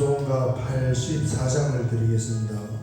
전종과 84장을 드리겠습니다.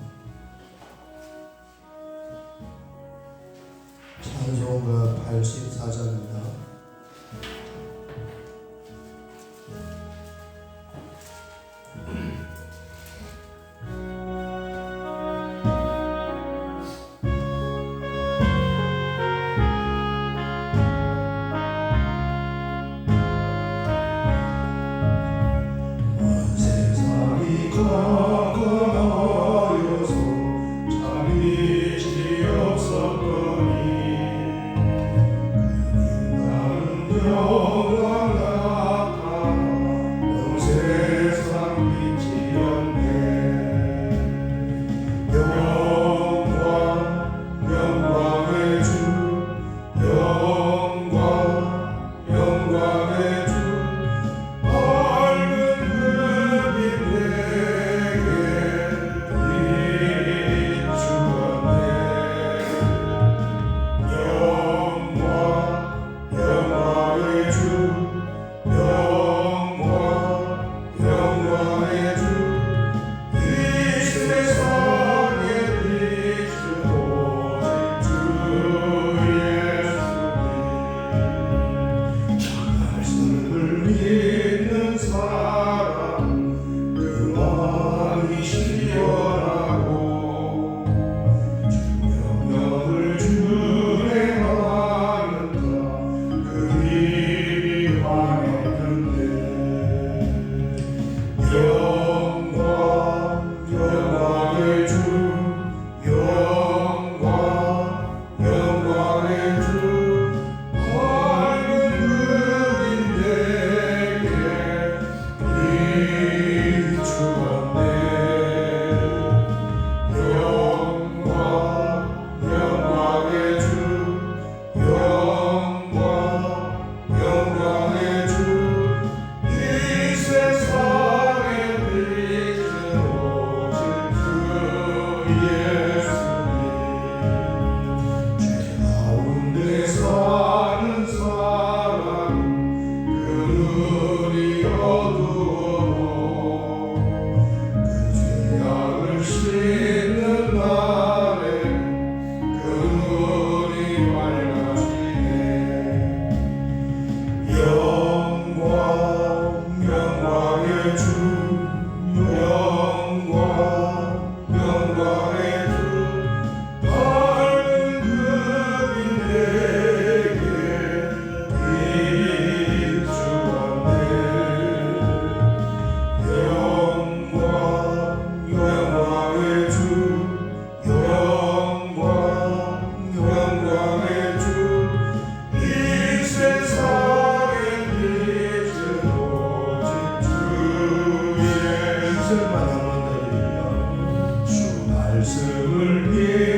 yeah.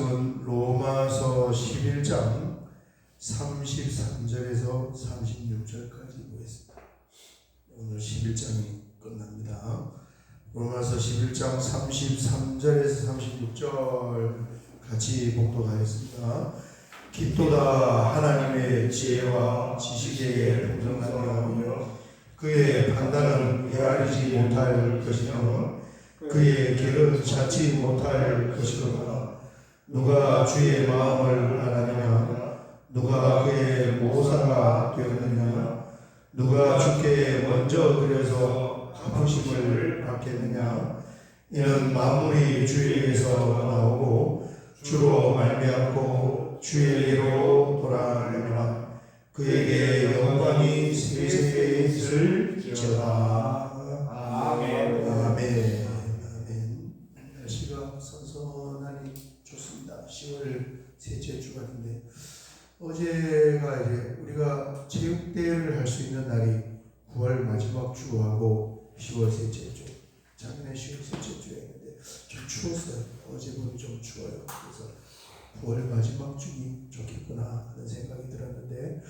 말씀은 로마서 11장 33절에서 36절까지 보겠습니다. 오늘 11장이 끝납니다. 로마서 11장 33절에서 36절 같이 복도하겠습니다. 기도다 하나님의 지혜와 지식에 동정하며 그의 판단은 헤아리지 못할 것이며 그의 길은 찾지 못할 것이로다. 누가 주의 마음을 알았느냐? 누가 그의 모사가 되었느냐? 누가 주께 먼저 그려서 갚으심을 받겠느냐? 이는 만물이 주에게서 나오고 주로 말미암고 주에게로 돌아가느라 그에게 영광이 세세에 있을 지어다. 10월 셋째 주간인데 어제가 이제 우리가 체육대회를 할 수 있는 날이 9월 마지막 주하고 10월 셋째 주 작년에 10월 셋째 주였는데 좀 추웠어요 어제 보니 좀 추워요 그래서 9월 마지막 주기 좋겠구나 하는 생각이 들었는데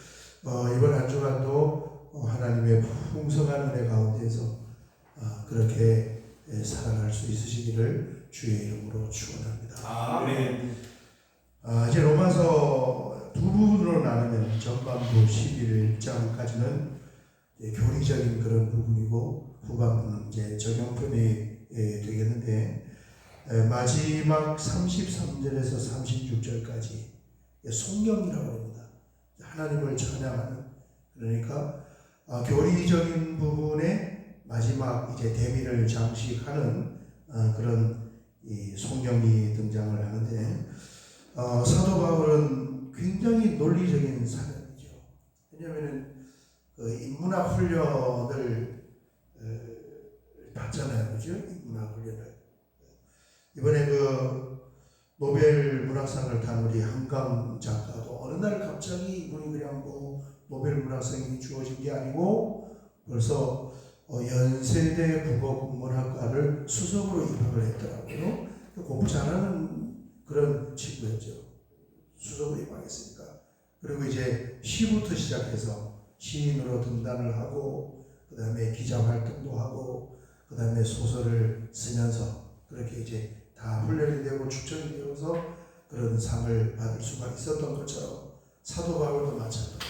어, 이번 한 주간도 어, 하나님의 풍성한 은혜 가운데서 아, 그렇게 예, 살아갈 수 있으시기를 주의 이름으로 축원합니다. 아멘. 아, 이제 로마서 두 부분으로 나누면 전반부 11장까지는 교리적인 그런 부분이고 후반부는 이제 적용편이 예, 되겠는데 에, 마지막 33절에서 36절까지 송경이라고 합니다. 하나님을 찬양하는 그러니까 아, 교리적인 부분에 마지막 이제 대미를 장식하는 아, 그런 이 송경이 등장을 하는데 어, 사도 바울은 굉장히 논리적인 사람이죠. 왜냐하면 그 인문학 훈련을 어, 받잖아요, 그죠? 인문학 훈련을 이번에 그 노벨 문학상을 탄 우리 한강 작가도 어느 날 갑자기 이분이 그냥 뭐 노벨 문학상이 주어진 게 아니고 벌써 어, 연세대 국어국문학과를 수석으로 입학을 했더라고요. 공부 잘하는 그런 친구였죠. 수석으로 입학했으니까. 그리고 이제 시부터 시작해서 시인으로 등단을 하고 그 다음에 기자 활동도 하고 그 다음에 소설을 쓰면서 그렇게 이제 다 훈련이 되고 축적이 되어서 그런 상을 받을 수가 있었던 것처럼 사도 바울도 마찬가지예요.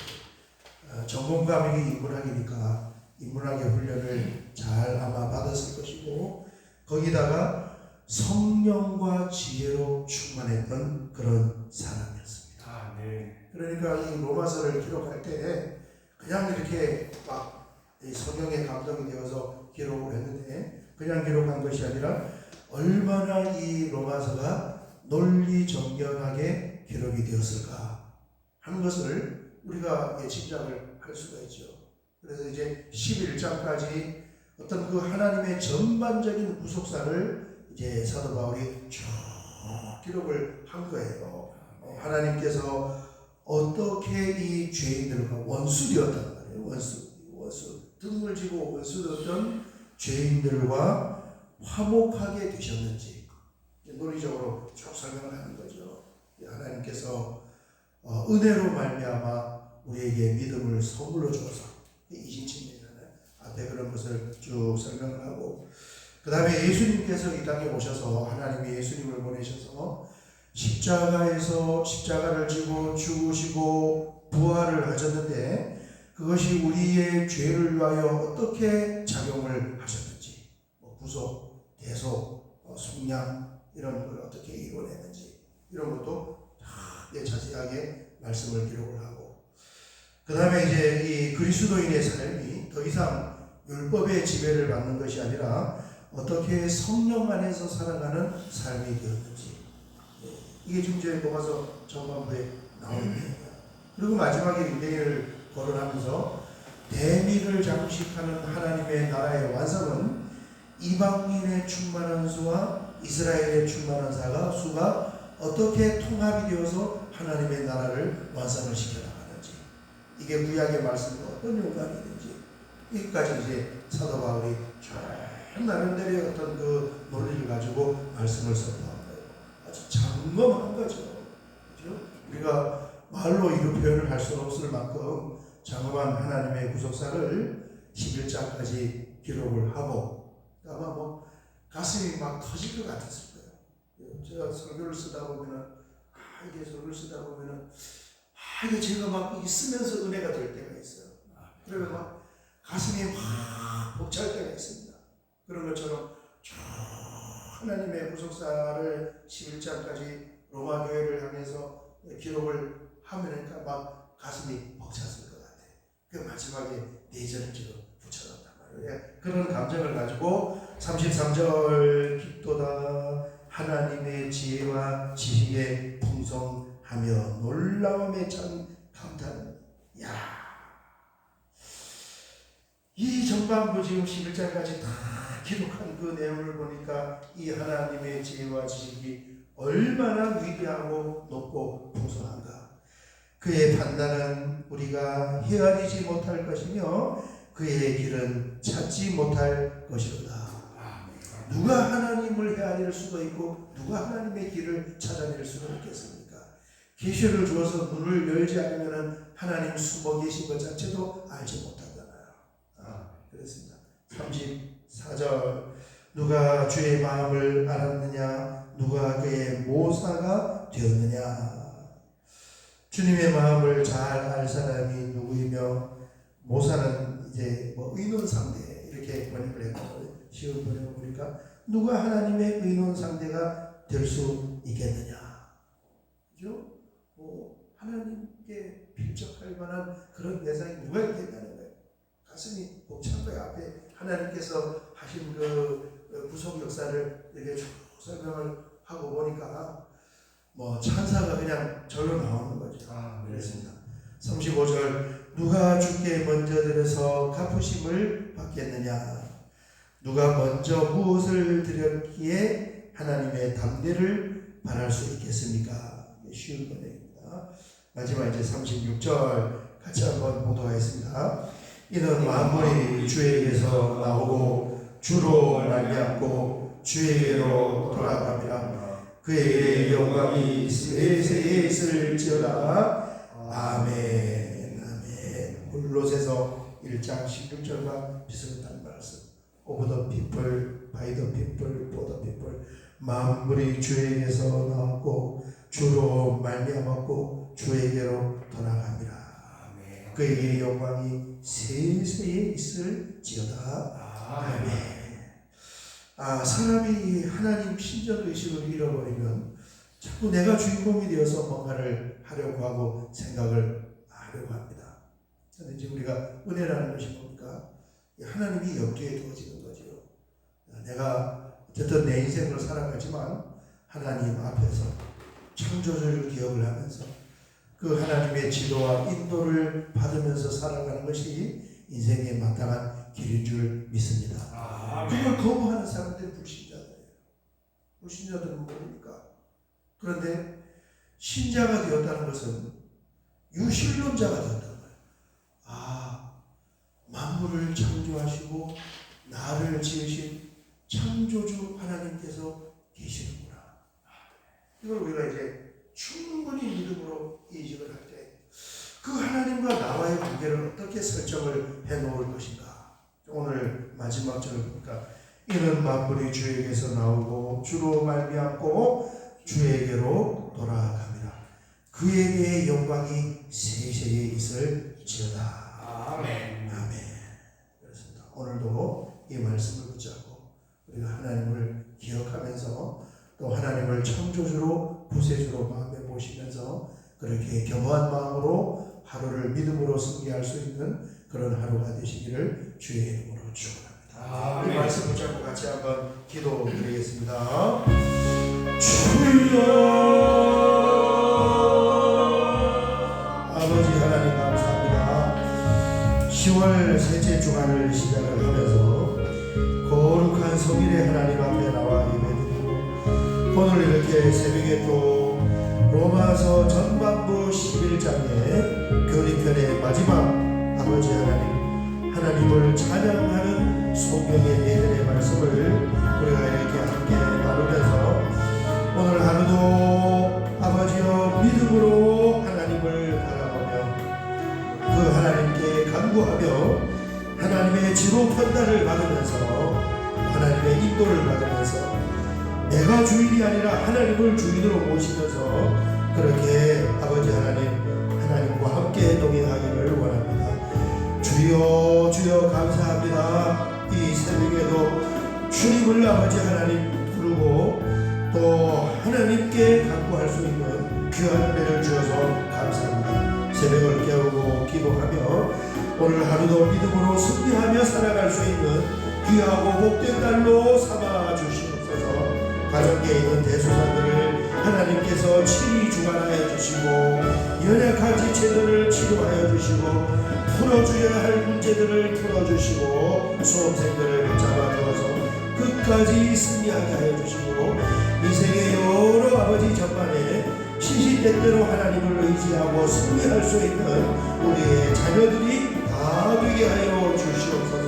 어, 전공 과목이 인문학이니까 인문학의 훈련을 잘 아마 받았을 것이고 거기다가 성령과 지혜로 충만했던 그런 사람이었습니다. 아멘. 그러니까 이 로마서를 기록할 때 그냥 이렇게 막이 성령의 감동이 되어서 기록을 했는데 그냥 기록한 것이 아니라 얼마나 이 로마서가 논리 정연하게 기록이 되었을까 하는 것을 우리가 예, 짐작을 할 수가 있죠. 그래서 이제 11장까지 어떤 그 하나님의 전반적인 구속사를 이제 사도 바울이 쭉 기록을 한 거예요. 어, 하나님께서 어떻게 이 죄인들과 원수되었단 말이에요. 원수, 원수 등을 지고 원수되었던 죄인들과 화목하게 되셨는지 논리적으로 쭉 설명을 하는 거죠. 하나님께서 어, 은혜로 말미암아 우리에게 믿음을 선물로 주어서 이신칭이잖아요. 앞에 그런 것을 쭉 설명을 하고 그 다음에 예수님께서 이 땅에 오셔서 하나님이 예수님을 보내셔서 십자가에서 십자가를 지고 죽으시고 부활을 하셨는데 그것이 우리의 죄를 위하여 어떻게 작용을 하셨는지 뭐 구속, 대속, 어, 속량 이런 걸 어떻게 이루어냈는지 이런 것도 다 예, 자세하게 말씀을 기록을 하고 그 다음에 이제 이 그리스도인의 삶이 더 이상 율법의 지배를 받는 것이 아니라 어떻게 성령 안에서 살아가는 삶이 되었는지. 예, 이게 지금 이제 로마서 전반부에 나오는 내용이에요. 그리고 마지막에 유대인을 거론하면서 대미를 장식하는 하나님의 나라의 완성은 이방인의 충만한 수와 이스라엘의 충만한 사가 수가 어떻게 통합이 되어서 하나님의 나라를 완성을 시켜나가는지. 이게 구약의 말씀과 어떤 연관이 있는지. 여기까지 이제 사도 바울이 쭉 나름대로의 어떤 그 논리를 가지고 말씀을 선포한 거예요. 아주 장엄한 거죠. 그죠? 우리가 말로 이루 표현을 할 수 없을 만큼 장엄한 하나님의 구속사를 11장까지 기록을 하고 아마 뭐 가슴이 막 터질 것 같았을 거예요. 제가 설교를 쓰다 보면은 아 이게 설교를 쓰다 보면은 아 이게 제가 막 쓰면서 은혜가 될 때가 있어요. 그러면 막 가슴이 확 벅찰 때가 있습니다. 그런 것처럼 쭉 하나님의 구속사를 11장까지 로마 교회를 향해서 기록을 하면니까 막 가슴이 벅찼을 것 같아. 그 마지막에 네 절을 지금 붙여놨단 말이에요. 예, 그런 감정을 가지고 33절 깊도다 하나님의 지혜와 지식에 풍성하며 놀라움에 찬 감탄 야. 이 전반부 지금 11장까지 다 기록한 그 내용을 보니까 이 하나님의 지혜와 지식이 얼마나 위대하고 높고 풍성한가. 그의 판단은 우리가 헤아리지 못할 것이며 그의 길은 찾지 못할 것이로다. 누가 하나님을 헤아릴 수가 있고 누가 하나님의 길을 찾아낼 수가 있겠습니까? 계시를 주어서 눈을 열지 않으면 하나님 숨어 계신 것 자체도 알지 못하잖아요. 아, 그렇습니다. 34절. 누가 주의 마음을 알았느냐? 누가 그의 모사가 되었느냐? 주님의 마음을 잘 알 사람이 누구이며 모사는 이제 뭐 의논 상대 이렇게 번역을 했고 시험 번역을 보니까 누가 하나님의 의논 상대가 될 수 있겠느냐? 그죠? 뭐 하나님께 필적할 만한 그런 대상이 누가 있겠냐는 거예요. 가슴이 벅찬 거예요. 앞에 하나님께서 하신 그 어, 구속 역사를 이렇게 쭉 설명을 하고 보니까 뭐 찬사가 그냥 절로 나오는 거죠 아, 그렇습니다. 35절 누가 주께 먼저 들어서 갚으심을 받겠느냐 누가 먼저 무엇을 드렸기에 하나님의 담대를 바랄 수 있겠습니까? 쉬운 번역입니다. 마지막 이제 36절 같이 한번 보도하겠습니다. 이는 만물이 주에게서 나오고 주로 말미암고 주에게로 돌아갑니다. 그의 영광이 세세에 있을지어다. 아멘. 아멘. 홀로새서 1장 16절과 비슷한 말씀. Over the people, by the people, for the people. 만물이 주에게서 나왔고 주로 말미암았고 주에게로 돌아갑니다. 그의 영광이 세세에 있을지어다. 아멘. 아, 사람이 하나님 신전 의식을 잃어버리면 자꾸 내가 주인공이 되어서 뭔가를 하려고 하고 생각을 하려고 합니다. 그런데 이제 우리가 은혜라는 것이 뭡니까? 이 하나님이 염두에 두어지는 거죠. 내가 어쨌든 내 인생을 살아가지만 하나님 앞에서 창조주를 기억을 하면서 그 하나님의 지도와 인도를 받으면서 살아가는 것이 인생의 마땅한 길인 줄 믿습니다. 그걸 거부하는 사람들이 불신자들이에요. 불신자들은 뭡니까? 그런데 신자가 되었다는 것은 유실론자가 되었다는 거예요. 아, 만물을 창조하시고 나를 지으신 창조주 하나님께서 계시는구나. 이걸 우리가 이제 충분히 믿음으로 인식을 할 때 그 하나님과 나와의 관계를 어떻게 설정을 해 놓을 것인가. 오늘 마지막 절을 보니까 이는 만물이 주에게서 나오고 주로 말미암고 주에게로 돌아갑니다. 그에게의 영광이 세세에 있을지어다. 아멘. 아멘. 그렇습니다. 오늘도 이 말씀을 붙잡고 우리가 하나님을 기억하면서 또 하나님을 창조주로 구세주로 마음에 모시면서 그렇게 겸허한 마음으로 하루를 믿음으로 승리할 수 있는 그런 하루가 되시기를 주의 이름으로 축원합니다. 이 아멘. 말씀 붙잡고 같이 한번 기도드리겠습니다. 주여 아버지 하나님 감사합니다. 10월 셋째 주간을 시작을 하면서 거룩한 성일의 하나님 앞에 오늘 이렇게 새벽에 또 로마서 전반부 11장의 교리편의 마지막 아버지 하나님 하나님을 찬양하는 성경의 예전의 말씀을 우리가 이렇게 함께 나누면서 오늘 하루도 아버지여 믿음으로 하나님을 바라보며 그 하나님께 간구하며 하나님의 지도 편달을 받으면서 하나님의 인도를 받으면서 내가 주인이 아니라 하나님을 주인으로 모시면서 그렇게 아버지 하나님 하나님과 함께 동행하기를 원합니다. 주여 주여 감사합니다. 이 새벽에도 주님을 아버지 하나님 부르고 또 하나님께 간구할 수 있는 귀한 은혜를 주어서 감사합니다. 새벽을 깨우고 기도하며 오늘 하루도 믿음으로 승리하며 살아갈 수 있는 귀하고 복된 달로 삼아 주시옵소서 가정계에 있는 대소사들을 하나님께서 친히 주관하여 주시고 연약한 지체들을 치료하여 주시고 풀어줘야 할 문제들을 풀어주시고 수험생들을 붙잡아 주어서 끝까지 승리하게 하여 주시고 인생의 여러 아버지 전반에 시시때때로 하나님을 의지하고 승리할 수 있는 우리의 자녀들이 다 되게 하여 주시옵소서